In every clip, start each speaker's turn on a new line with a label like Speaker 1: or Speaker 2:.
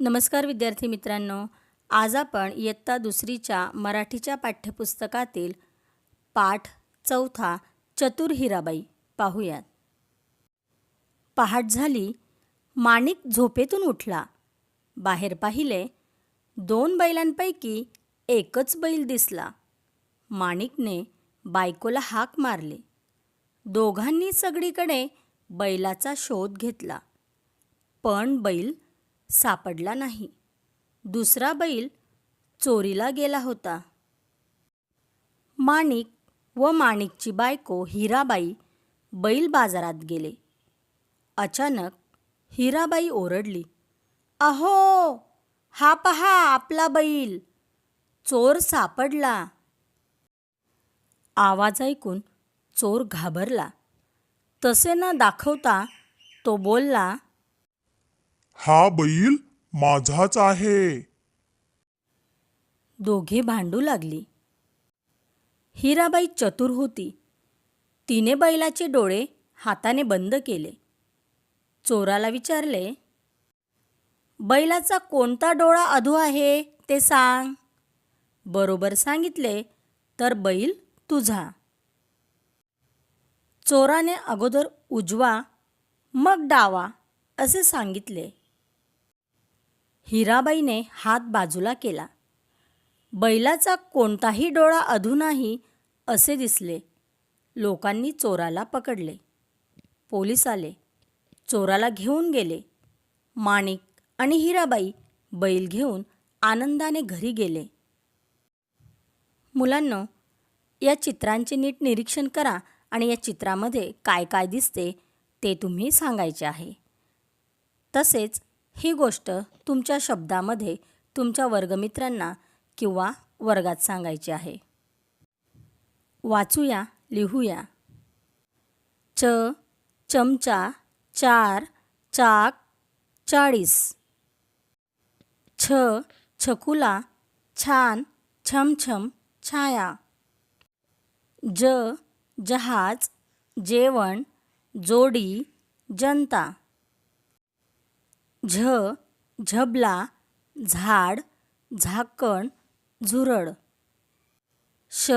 Speaker 1: नमस्कार विद्यार्थी मित्रांनो आज आपण इयत्ता दुसरीच्या मराठीच्या पाठ्यपुस्तकातील पाठ चौथा चतुर हिराबाई पाहूयात. पहाट झाली माणिक झोपेतून उठला. बाहेर पाहिले दोन बैलांपैकी एकच बैल दिसला. माणिकने बायकोला हाक मारली. दोघांनी सगळीकडे बैलाचा शोध घेतला. पण बैल सापडला नाही. दुसरा बैल चोरीला गेला होता. माणिक व माणिकची बायको हिराबाई बैल बाजारात गेले. अचानक हिराबाई ओरडली अहो हा पहा आपला बैल. चोर सापडला. आवाज ऐकून चोर घाबरला. तसे न दाखवता तो बोलला
Speaker 2: हा बैल माझाच आहे.
Speaker 1: दोघे भांडू लागली. हिराबाई चतुर होती. तिने बैलाचे डोळे हाताने बंद केले. चोराला विचारले बैलाचा कोणता डोळा अधू आहे ते सांग. बरोबर सांगितले तर बैल तुझा. चोराने अगोदर उजवा मग डावा असे सांगितले. हिराबाईने हात बाजूला केला. बैलाचा कोणताही डोळा अधू नाही असे दिसले. लोकांनी चोराला पकडले. पोलीस आले. चोराला घेऊन गेले. माणिक आणि हिराबाई बैल घेऊन आनंदाने घरी गेले. मुलांनो या चित्रांचे नीट निरीक्षण करा आणि या चित्रामध्ये काय काय दिसते ते तुम्ही सांगायचे आहे. तसेच ही गोष्ट तुमच्या शब्दामध्ये तुमच्या वर्गमित्रांना किंवा वर्गात सांगायची आहे. वाचूया लिहूया. च चमचा चार चाक चाळीस. छ छकुला छान छमछम छाया. ज जहाज जेवण जोडी जनता. झ झबला झाड झाकण झुरळ. श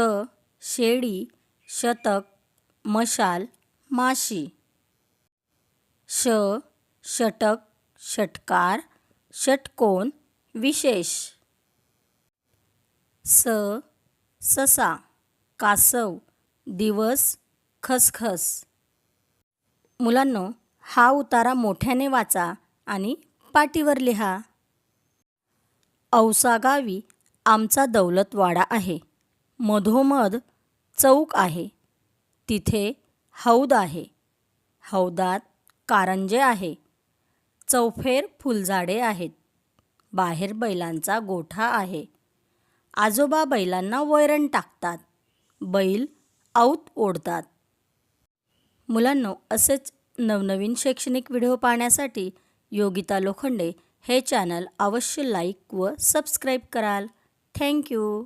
Speaker 1: शेळी शतक मशाल माशी. श षटक षटकार षटकोन विशेष. स ससा कासव दिवस खसखस. मुलांनो हा उतारा मोठ्याने वाचा. आणि पाटीवर लिहा. औसा गावी आमचा दौलतवाडा आहे. मधोमध चौक आहे. तिथे हौद आहे. हौदात कारंजे आहे. चौफेर फुलझाडे आहेत. बाहेर बैलांचा गोठा आहे. आजोबा बैलांना वैरण टाकतात. बैल औत ओढतात. मुलांनो असेच नवनवीन शैक्षणिक व्हिडिओ पाहण्यासाठी योगिता लोखंडे हे चॅनल अवश्य लाईक व सबस्क्राईब कराल. थँक्यू